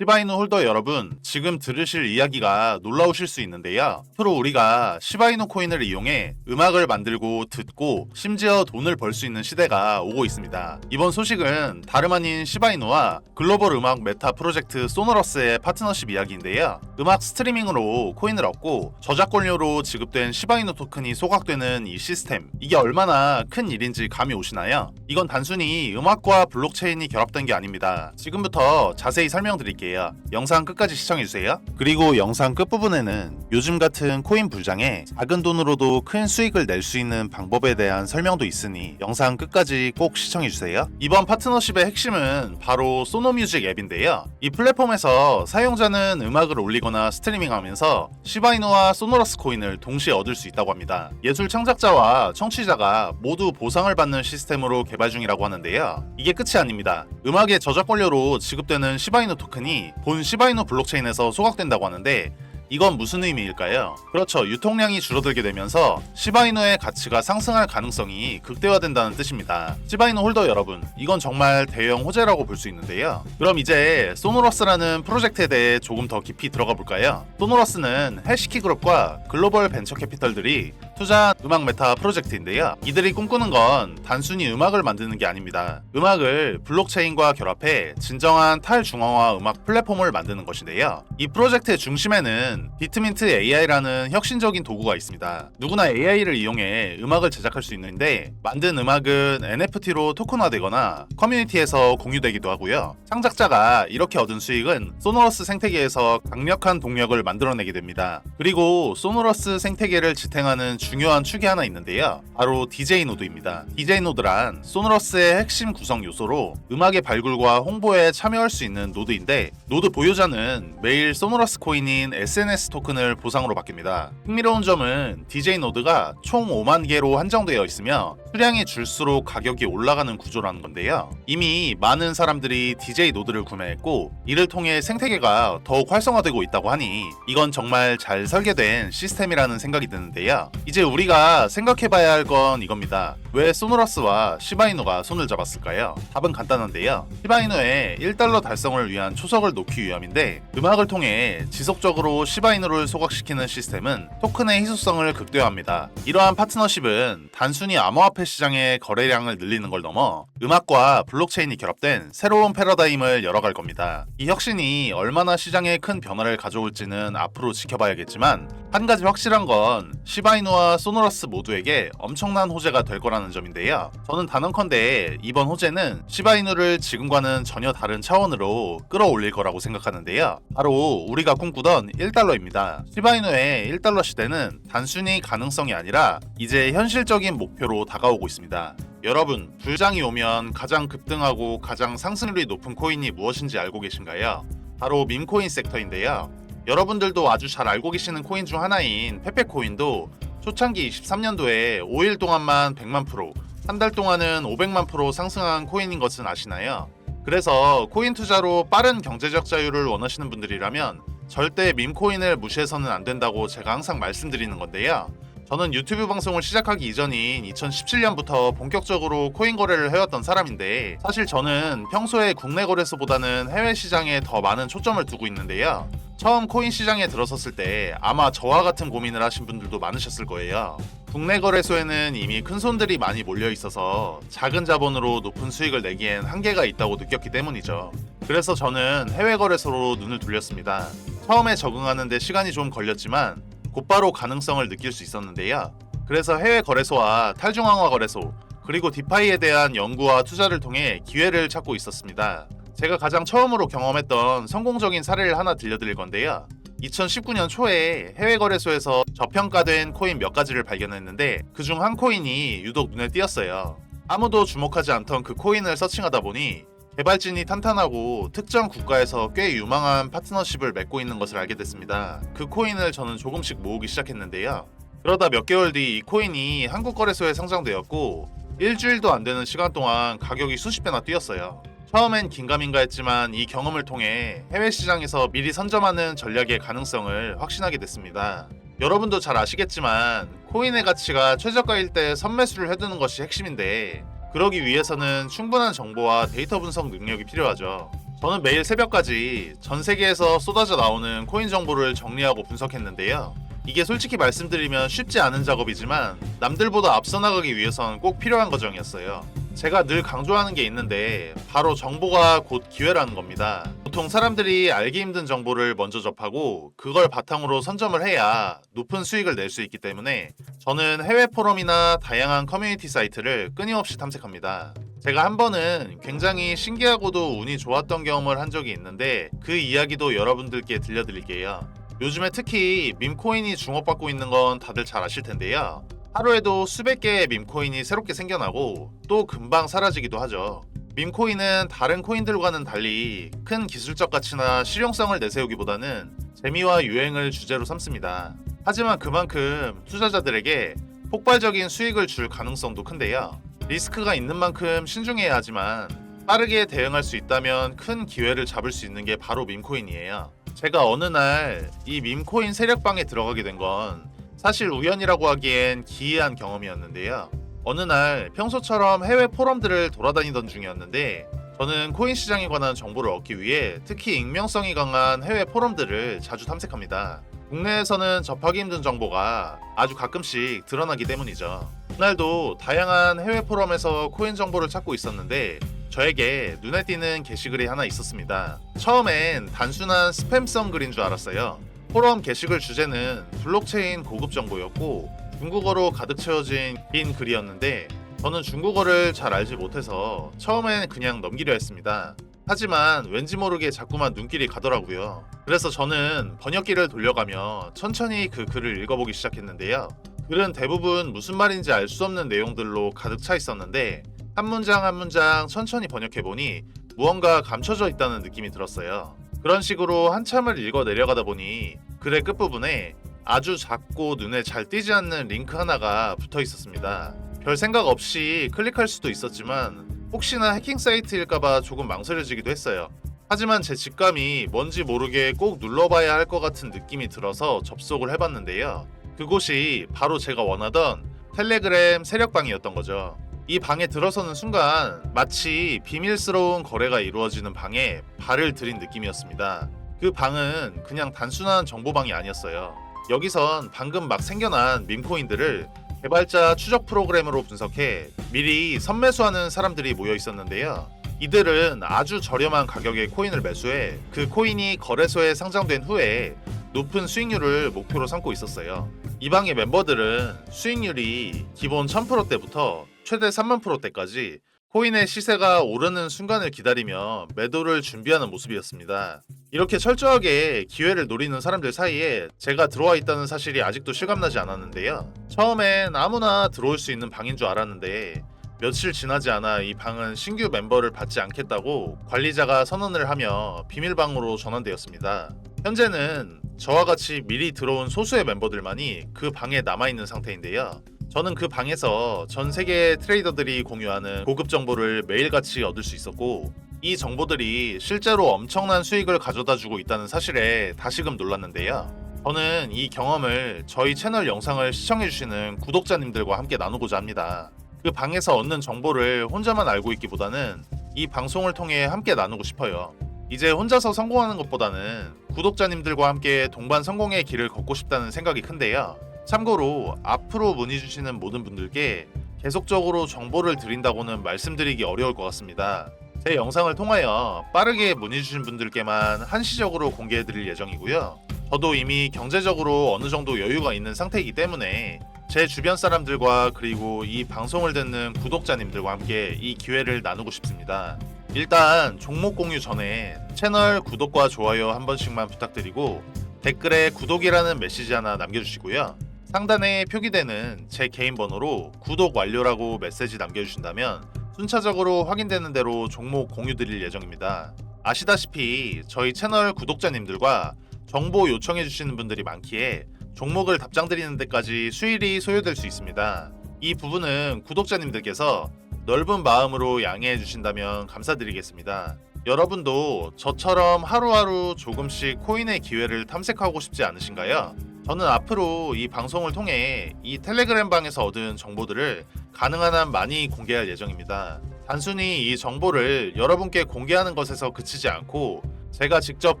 시바이누 홀더 여러분, 지금 들으실 이야기가 놀라우실 수 있는데요. 앞으로 우리가 시바이누 코인을 이용해 음악을 만들고 듣고 심지어 돈을 벌 수 있는 시대가 오고 있습니다. 이번 소식은 다름 아닌 시바이누와 글로벌 음악 메타 프로젝트 소노러스의 파트너십 이야기인데요. 음악 스트리밍으로 코인을 얻고 저작권료로 지급된 시바이누 토큰이 소각되는 이 시스템. 이게 얼마나 큰 일인지 감이 오시나요? 이건 단순히 음악과 블록체인이 결합된 게 아닙니다. 지금부터 자세히 설명드릴게요. 영상 끝까지 시청해주세요. 그리고 영상 끝부분에는 요즘 같은 코인 불장에 작은 돈으로도 큰 수익을 낼 수 있는 방법에 대한 설명도 있으니 영상 끝까지 꼭 시청해주세요. 이번 파트너십의 핵심은 바로 소노뮤직 앱인데요. 이 플랫폼에서 사용자는 음악을 올리거나 스트리밍하면서 시바이누와 소노러스 코인을 동시에 얻을 수 있다고 합니다. 예술 창작자와 청취자가 모두 보상을 받는 시스템으로 개발 중이라고 하는데요. 이게 끝이 아닙니다. 음악의 저작권료로 지급되는 시바이누 토큰이 본 시바이누 블록체인에서 소각된다고 하는데 이건 무슨 의미일까요? 그렇죠. 유통량이 줄어들게 되면서 시바이누의 가치가 상승할 가능성이 극대화된다는 뜻입니다. 시바이누 홀더 여러분, 이건 정말 대형 호재라고 볼 수 있는데요. 그럼 이제 소노러스라는 프로젝트에 대해 조금 더 깊이 들어가 볼까요? 소노러스는 해시키 그룹과 글로벌 벤처 캐피털들이 투자한 음악 메타 프로젝트인데요. 이들이 꿈꾸는 건 단순히 음악을 만드는 게 아닙니다. 음악을 블록체인과 결합해 진정한 탈중앙화 음악 플랫폼을 만드는 것인데요. 이 프로젝트의 중심에는 비트민트 AI라는 혁신적인 도구가 있습니다. 누구나 AI를 이용해 음악을 제작할 수 있는데 만든 음악은 NFT로 토큰화되거나 커뮤니티에서 공유되기도 하고요. 창작자가 이렇게 얻은 수익은 소노러스 생태계에서 강력한 동력을 만들어내게 됩니다. 그리고 소노러스 생태계를 지탱하는 중요한 축이 하나 있는데요. 바로 DJ 노드입니다. DJ 노드란 소노러스의 핵심 구성 요소로 음악의 발굴과 홍보에 참여할 수 있는 노드인데 노드 보유자는 매일 소노러스 코인인 SNS 토큰을 보상으로 받습니다. 흥미로운 점은 DJ 노드가 총 5만 개로 한정되어 있으며 수량이 줄수록 가격이 올라가는 구조라는 건데요. 이미 많은 사람들이 DJ 노드를 구매했고 이를 통해 생태계가 더욱 활성화되고 있다고 하니 이건 정말 잘 설계된 시스템이라는 생각이 드는데요. 이제 우리가 생각해봐야 할 건 이겁니다. 왜 소노러스와 시바이누가 손을 잡았을까요? 답은 간단한데요. 시바이누의 1달러 달성을 위한 초석을 놓기 위함인데 음악을 통해 지속적으로 시바이누를 소각시키는 시스템은 토큰의 희소성을 극대화합니다. 이러한 파트너십은 단순히 암호화폐 시장의 거래량을 늘리는 걸 넘어 음악과 블록체인이 결합된 새로운 패러다임을 열어갈 겁니다. 이 혁신이 얼마나 시장에 큰 변화를 가져올지는 앞으로 지켜봐야겠지만 한 가지 확실한 건 시바이누와 소노러스 모두에게 엄청난 호재가 될 거라는 점인데요. 저는 단언컨대 이번 호재는 시바이누를 지금과는 전혀 다른 차원으로 끌어올릴 거라고 생각하는데요. 바로 우리가 꿈꾸던 1달러입니다. 시바이누의 1달러 시대는 단순히 가능성이 아니라 이제 현실적인 목표로 다가 오고 있습니다. 여러분, 불장이 오면 가장 급등하고 가장 상승률이 높은 코인이 무엇인지 알고 계신가요? 바로 밈코인 섹터인데요. 여러분들도 아주 잘 알고 계시는 코인 중 하나인 페페코인도 초창기 23년도에 5일 동안만 100만 프로, 한 달 동안은 500만 프로 상승한 코인인 것은 아시나요? 그래서 코인 투자로 빠른 경제적 자유를 원하시는 분들이라면 절대 밈코인을 무시해서는 안 된다고 제가 항상 말씀드리는 건데요. 저는 유튜브 방송을 시작하기 이전인 2017년부터 본격적으로 코인 거래를 해왔던 사람인데 사실 저는 평소에 국내 거래소보다는 해외 시장에 더 많은 초점을 두고 있는데요. 처음 코인 시장에 들어섰을 때 아마 저와 같은 고민을 하신 분들도 많으셨을 거예요. 국내 거래소에는 이미 큰 손들이 많이 몰려 있어서 작은 자본으로 높은 수익을 내기엔 한계가 있다고 느꼈기 때문이죠. 그래서 저는 해외 거래소로 눈을 돌렸습니다. 처음에 적응하는데 시간이 좀 걸렸지만 곧바로 가능성을 느낄 수 있었는데요. 그래서 해외 거래소와 탈중앙화 거래소 그리고 디파이에 대한 연구와 투자를 통해 기회를 찾고 있었습니다. 제가 가장 처음으로 경험했던 성공적인 사례를 하나 들려드릴 건데요. 2019년 초에 해외 거래소에서 저평가된 코인 몇 가지를 발견했는데 그중 한 코인이 유독 눈에 띄었어요. 아무도 주목하지 않던 그 코인을 서칭하다 보니 개발진이 탄탄하고 특정 국가에서 꽤 유망한 파트너십을 맺고 있는 것을 알게 됐습니다. 그 코인을 저는 조금씩 모으기 시작했는데요. 그러다 몇 개월 뒤 이 코인이 한국 거래소에 상장되었고 일주일도 안 되는 시간 동안 가격이 수십 배나 뛰었어요. 처음엔 긴가민가 했지만 이 경험을 통해 해외 시장에서 미리 선점하는 전략의 가능성을 확신하게 됐습니다. 여러분도 잘 아시겠지만 코인의 가치가 최저가일 때 선매수를 해두는 것이 핵심인데 그러기 위해서는 충분한 정보와 데이터 분석 능력이 필요하죠. 저는 매일 새벽까지 전 세계에서 쏟아져 나오는 코인 정보를 정리하고 분석했는데요. 이게 솔직히 말씀드리면 쉽지 않은 작업이지만 남들보다 앞서 나가기 위해선 꼭 필요한 과정이었어요. 제가 늘 강조하는 게 있는데 바로 정보가 곧 기회라는 겁니다. 보통 사람들이 알기 힘든 정보를 먼저 접하고 그걸 바탕으로 선점을 해야 높은 수익을 낼 수 있기 때문에 저는 해외 포럼이나 다양한 커뮤니티 사이트를 끊임없이 탐색합니다. 제가 한 번은 굉장히 신기하고도 운이 좋았던 경험을 한 적이 있는데 그 이야기도 여러분들께 들려드릴게요. 요즘에 특히 밈코인이 주목받고 있는 건 다들 잘 아실 텐데요. 하루에도 수백 개의 밈코인이 새롭게 생겨나고 또 금방 사라지기도 하죠. 밈코인은 다른 코인들과는 달리 큰 기술적 가치나 실용성을 내세우기보다는 재미와 유행을 주제로 삼습니다. 하지만 그만큼 투자자들에게 폭발적인 수익을 줄 가능성도 큰데요. 리스크가 있는 만큼 신중해야 하지만 빠르게 대응할 수 있다면 큰 기회를 잡을 수 있는 게 바로 밈코인이에요. 제가 어느 날 이 밈코인 세력방에 들어가게 된 건 사실 우연이라고 하기엔 기이한 경험이었는데요. 어느 날 평소처럼 해외 포럼들을 돌아다니던 중이었는데 저는 코인 시장에 관한 정보를 얻기 위해 특히 익명성이 강한 해외 포럼들을 자주 탐색합니다. 국내에서는 접하기 힘든 정보가 아주 가끔씩 드러나기 때문이죠. 그날도 다양한 해외 포럼에서 코인 정보를 찾고 있었는데 저에게 눈에 띄는 게시글이 하나 있었습니다. 처음엔 단순한 스팸성 글인 줄 알았어요. 포럼 게시글 주제는 블록체인 고급 정보였고 중국어로 가득 채워진 긴 글이었는데 저는 중국어를 잘 알지 못해서 처음엔 그냥 넘기려 했습니다. 하지만 왠지 모르게 자꾸만 눈길이 가더라고요. 그래서 저는 번역기를 돌려가며 천천히 그 글을 읽어보기 시작했는데요. 글은 대부분 무슨 말인지 알 수 없는 내용들로 가득 차 있었는데 한 문장 한 문장 천천히 번역해보니 무언가 감춰져 있다는 느낌이 들었어요. 그런 식으로 한참을 읽어 내려가다 보니 글의 끝부분에 아주 작고 눈에 잘 띄지 않는 링크 하나가 붙어 있었습니다. 별 생각 없이 클릭할 수도 있었지만 혹시나 해킹 사이트일까봐 조금 망설여지기도 했어요. 하지만 제 직감이 뭔지 모르게 꼭 눌러봐야 할 것 같은 느낌이 들어서 접속을 해봤는데요. 그곳이 바로 제가 원하던 텔레그램 세력방이었던 거죠. 이 방에 들어서는 순간 마치 비밀스러운 거래가 이루어지는 방에 발을 들인 느낌이었습니다. 그 방은 그냥 단순한 정보방이 아니었어요. 여기선 방금 막 생겨난 밈코인들을 개발자 추적 프로그램으로 분석해 미리 선매수하는 사람들이 모여 있었는데요. 이들은 아주 저렴한 가격에 코인을 매수해 그 코인이 거래소에 상장된 후에 높은 수익률을 목표로 삼고 있었어요. 이 방의 멤버들은 수익률이 기본 1000%대부터 최대 3만 프로대까지 코인의 시세가 오르는 순간을 기다리며 매도를 준비하는 모습이었습니다. 이렇게 철저하게 기회를 노리는 사람들 사이에 제가 들어와 있다는 사실이 아직도 실감나지 않았는데요. 처음엔 아무나 들어올 수 있는 방인 줄 알았는데 며칠 지나지 않아 이 방은 신규 멤버를 받지 않겠다고 관리자가 선언을 하며 비밀방으로 전환되었습니다. 현재는 저와 같이 미리 들어온 소수의 멤버들만이 그 방에 남아있는 상태인데요. 저는 그 방에서 전 세계 트레이더들이 공유하는 고급 정보를 매일같이 얻을 수 있었고 이 정보들이 실제로 엄청난 수익을 가져다 주고 있다는 사실에 다시금 놀랐는데요. 저는 이 경험을 저희 채널 영상을 시청해주시는 구독자님들과 함께 나누고자 합니다. 그 방에서 얻는 정보를 혼자만 알고 있기보다는 이 방송을 통해 함께 나누고 싶어요. 이제 혼자서 성공하는 것보다는 구독자님들과 함께 동반 성공의 길을 걷고 싶다는 생각이 큰데요. 참고로 앞으로 문의 주시는 모든 분들께 계속적으로 정보를 드린다고는 말씀드리기 어려울 것 같습니다. 제 영상을 통하여 빠르게 문의 주신 분들께만 한시적으로 공개해 드릴 예정이고요. 저도 이미 경제적으로 어느 정도 여유가 있는 상태이기 때문에 제 주변 사람들과 그리고 이 방송을 듣는 구독자님들과 함께 이 기회를 나누고 싶습니다. 일단 종목 공유 전에 채널 구독과 좋아요 한 번씩만 부탁드리고 댓글에 구독이라는 메시지 하나 남겨주시고요. 상단에 표기되는 제 개인 번호로 구독 완료라고 메시지 남겨주신다면 순차적으로 확인되는 대로 종목 공유 드릴 예정입니다. 아시다시피 저희 채널 구독자님들과 정보 요청해 주시는 분들이 많기에 종목을 답장 드리는 데까지 수일이 소요될 수 있습니다. 이 부분은 구독자님들께서 넓은 마음으로 양해해 주신다면 감사드리겠습니다. 여러분도 저처럼 하루하루 조금씩 코인의 기회를 탐색하고 싶지 않으신가요? 저는 앞으로 이 방송을 통해 이 텔레그램 방에서 얻은 정보들을 가능한 한 많이 공개할 예정입니다. 단순히 이 정보를 여러분께 공개하는 것에서 그치지 않고 제가 직접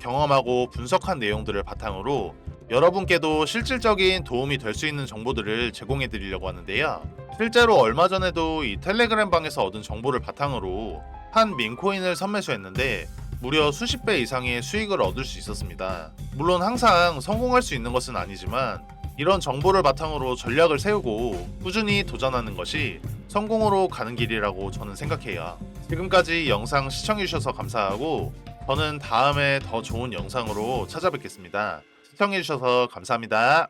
경험하고 분석한 내용들을 바탕으로 여러분께도 실질적인 도움이 될 수 있는 정보들을 제공해 드리려고 하는데요. 실제로 얼마 전에도 이 텔레그램 방에서 얻은 정보를 바탕으로 한 민코인을 선매수했는데 무려 수십 배 이상의 수익을 얻을 수 있었습니다. 물론 항상 성공할 수 있는 것은 아니지만 이런 정보를 바탕으로 전략을 세우고 꾸준히 도전하는 것이 성공으로 가는 길이라고 저는 생각해요. 지금까지 영상 시청해주셔서 감사하고 저는 다음에 더 좋은 영상으로 찾아뵙겠습니다. 시청해주셔서 감사합니다.